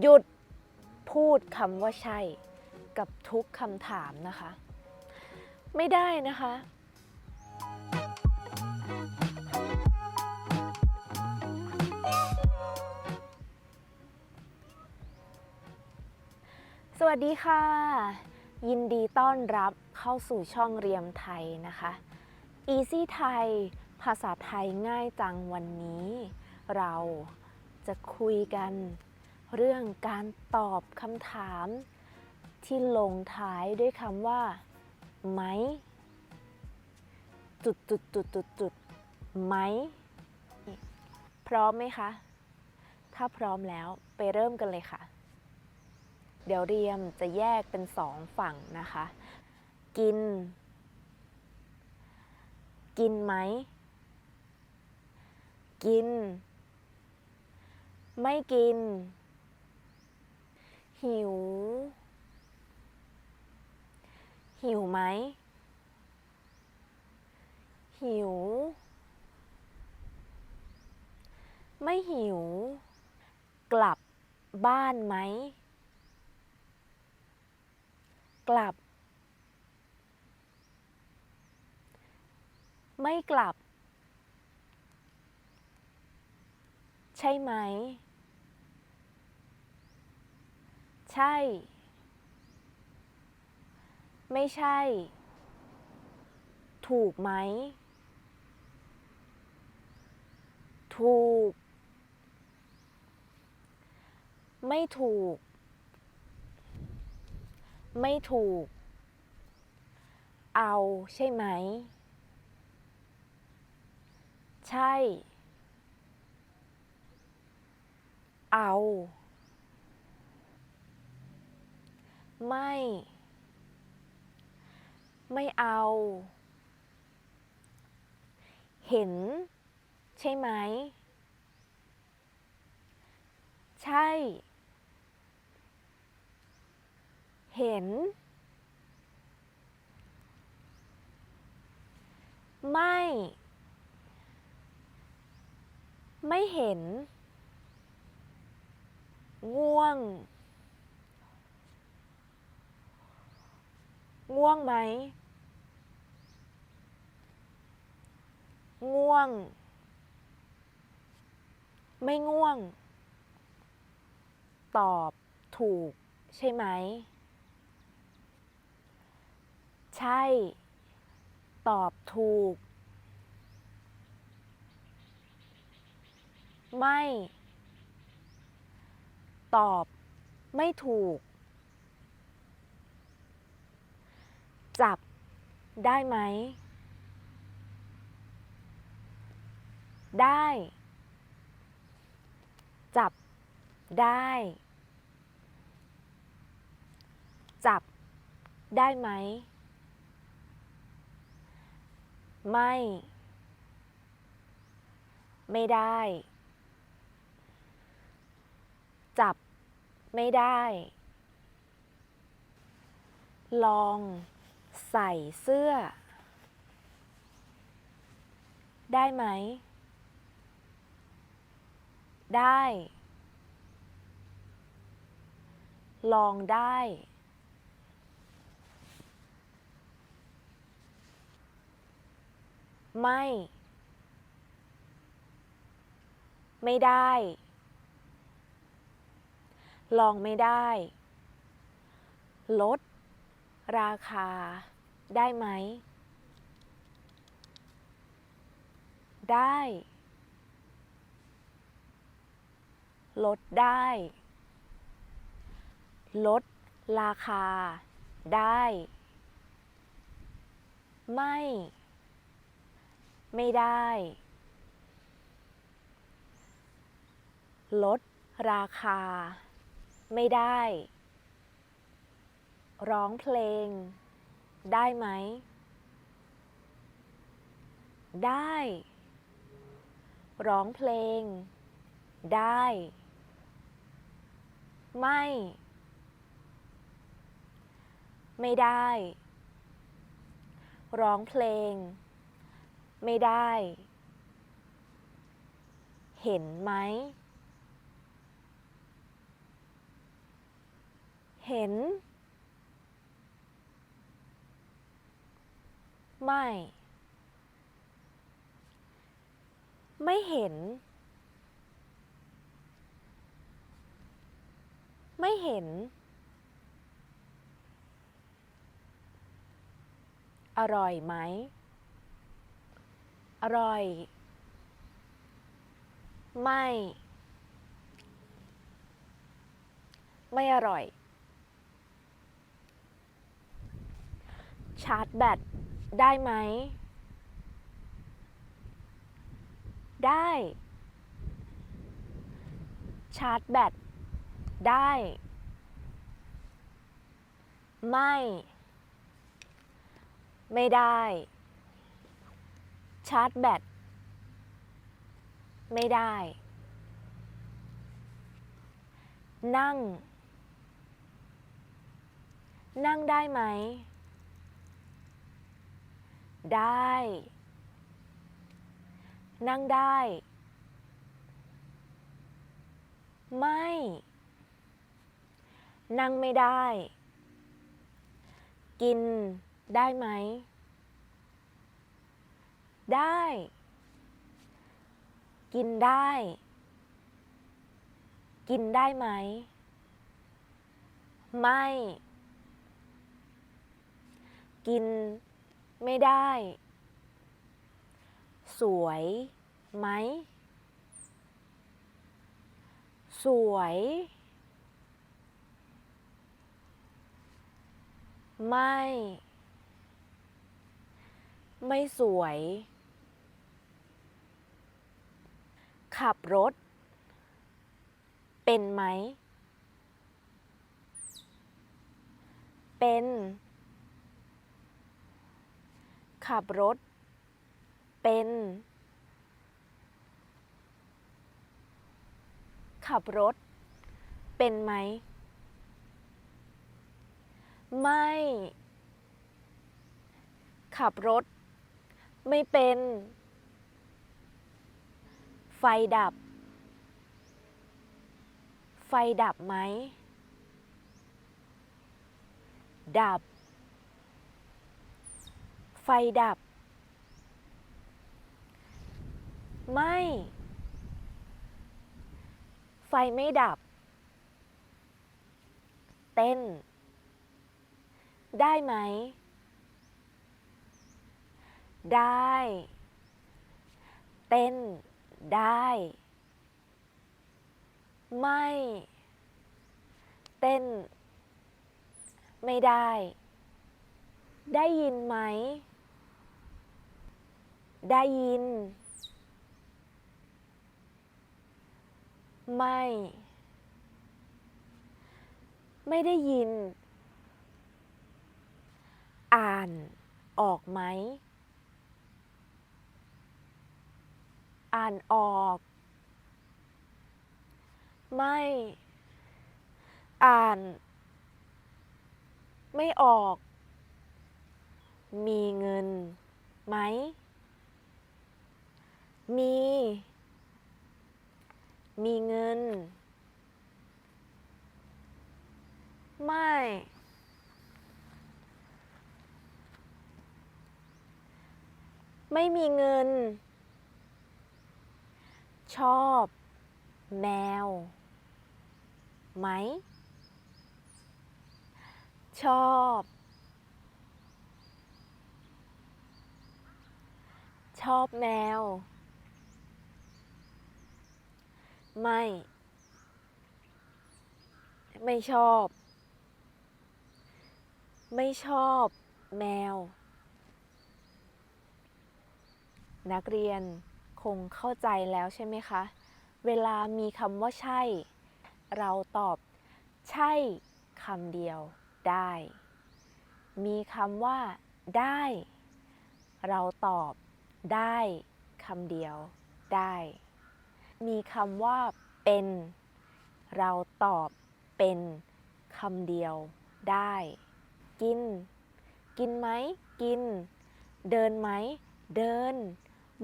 หยุดพูดคำว่าใช่ กับทุกคำถามนะคะ ไม่ได้นะคะ สวัสดีค่ะ ยินดีต้อนรับเข้าสู่ช่องเรียมไทยนะคะ Easy ไทย ภาษาไทยง่ายจังวันนี้ เราจะคุยกัน เรื่องการตอบคำถามที่ลงท้ายด้วยคำว่า ไหม จุดจุดจุดจุดจุดไหม พร้อมไหมคะ ถ้าพร้อมแล้วไปเริ่มกันเลยค่ะ เดี๋ยวเรียมจะแยกเป็นสองฝั่งนะคะ กิน กินไหม กิน ไม่กิน หิว หิวไหม หิว ไม่หิว กลับบ้านไหม กลับ ไม่กลับ ใช่ไหม ใช่ ไม่ใช่ ถูกไหม ถูก ไม่ถูก ไม่ถูก เอาใช่ไหม ใช่ เอา ไม่ ไม่เอา เห็น ใช่ไหม ใช่ เห็น ไม่ ไม่เห็น ง่วง ง่วงไหม ง่วง ไม่ง่วง ตอบถูก ใช่ไหม ใช่ ตอบถูก ไม่ ตอบไม่ถูก จับได้ไหม ได้ จับได้ จับได้ไหม ไม่ ไม่ได้ จับไม่ได้ ลอง ใส่เสื้อ ได้ไหม ได้ ลองได้ ไม่ ไม่ได้ ลองไม่ได้ ลดราคา ได้ไหม ได้ ลดได้ ลดราคา ได้ ไม่ ไม่ได้ ลดราคา ไม่ได้ ร้องเพลง ได้ไหม ได้ ร้องเพลง ได้ ไม่ ไม่ได้ ร้องเพลง ไม่ได้ เห็นไหม เห็น ไม่ ไม่เห็น ไม่เห็น อร่อยไหม อร่อย ไม่ ไม่อร่อย ชาร์จแบต ได้ไหม ได้ ชาร์จแบต ได้ ไม่ ไม่ได้ ชาร์จแบต ไม่ได้ นั่ง นั่งได้ไหม ได้ นั่งได้ ไม่ นั่งไม่ได้ กินได้ไหม ได้ กินได้ กินได้ไหม ไม่ กิน ไม่ได้ สวยไหม สวย ไม่ ไม่สวย ขับรถ เป็นไหม เป็น ขับรถ เป็น ขับรถ เป็นไหม ไม่ ขับรถ ไม่เป็น ไฟดับ ไฟดับไหม ดับ ไฟดับ ไม่ ไฟไม่ดับ เต้น ได้ไหม ได้ เต้น ได้ ไม่ เต้น ไม่ได้ได้ยินไหม ได้ยิน ไม่ ไม่ได้ยิน อ่านออกไหม อ่านออก ไม่ อ่าน ไม่ออก มีเงินไหม มี มีเงิน ไม่ ไม่มีเงิน ชอบ แมว ไหม ชอบ ชอบแมว ไม่ ไม่ชอบ ไม่ชอบแมว นักเรียนคงเข้าใจแล้วใช่ไหมคะ เวลามีคำว่าใช่ เราตอบใช่คำเดียวได้ มีคำว่าได้ เราตอบได้คำเดียวได้ มีคำว่าเป็น เราตอบเป็นคำเดียวได้ กิน กินไหม กิน เดินไหม เดิน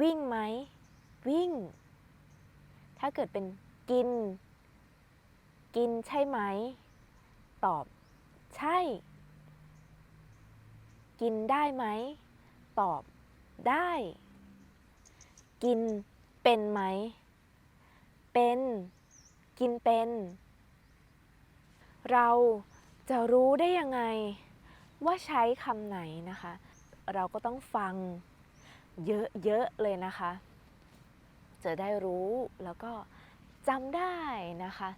วิ่งไหม วิ่ง ถ้าเกิดเป็นกิน กินใช่ไหม ตอบ ใช่ กินได้ไหม ตอบ ได้ กินเป็นไหม เป็น กินเป็น เราจะรู้ได้ยังไง ว่าใช้คำไหนนะคะ เราก็ต้องฟัง เยอะๆเลยนะคะ จะได้รู้แล้วก็จำได้นะคะ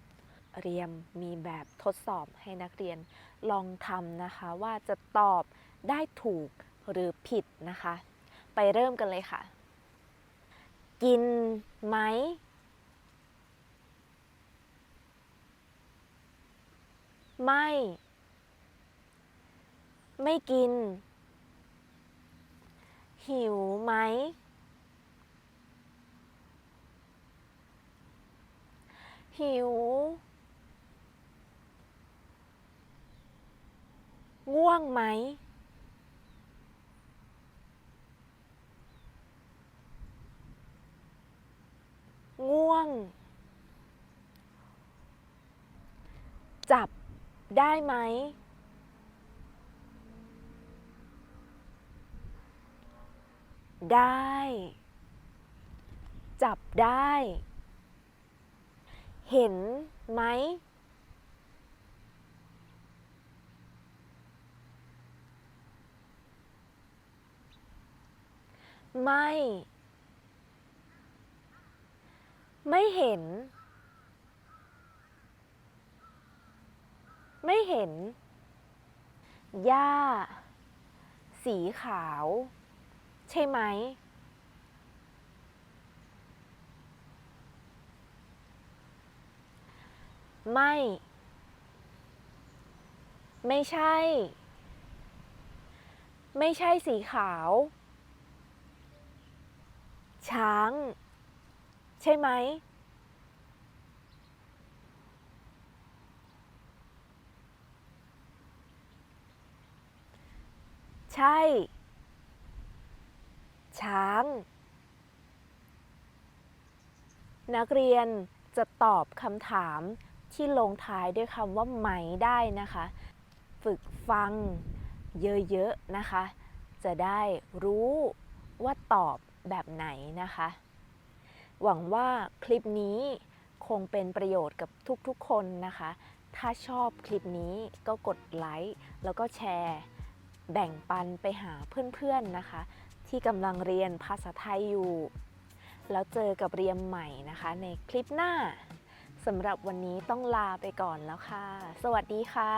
เรียมมีแบบทดสอบให้นักเรียนลองทำนะคะว่าจะตอบได้ถูกหรือผิดนะคะ ไปเริ่มกันเลยค่ะ กินไหม ไม่ ไม่กิน หิวไหม หิว ง่วงไหม ง่วง จับได้ไหม ได้ จับได้ เห็นไหม ไม่ ไม่เห็น ไม่เห็น หญ้า สีขาว ใช่ไหม ไม่ ไม่ใช่ ไม่ใช่สีขาว ช้าง ใช่ไหม ใช่ ช้าง นักเรียนจะตอบคำถามที่ลงท้ายด้วยคำว่าไหมได้นะคะ ฝึกฟังเยอะๆนะคะ จะได้รู้ว่าตอบแบบไหนนะคะ หวังว่าคลิปนี้คงเป็นประโยชน์กับทุกๆคนนะคะ ถ้าชอบคลิปนี้ก็กดไลค์แล้วก็แชร์ แบ่งปันไปหาเพื่อนๆนะคะ ที่กำลังเรียนภาษาไทยอยู่ แล้วเจอกับเรียมใหม่นะคะในคลิปหน้าสำหรับวันนี้ต้องลาไปก่อนแล้วค่ะ สวัสดีค่ะ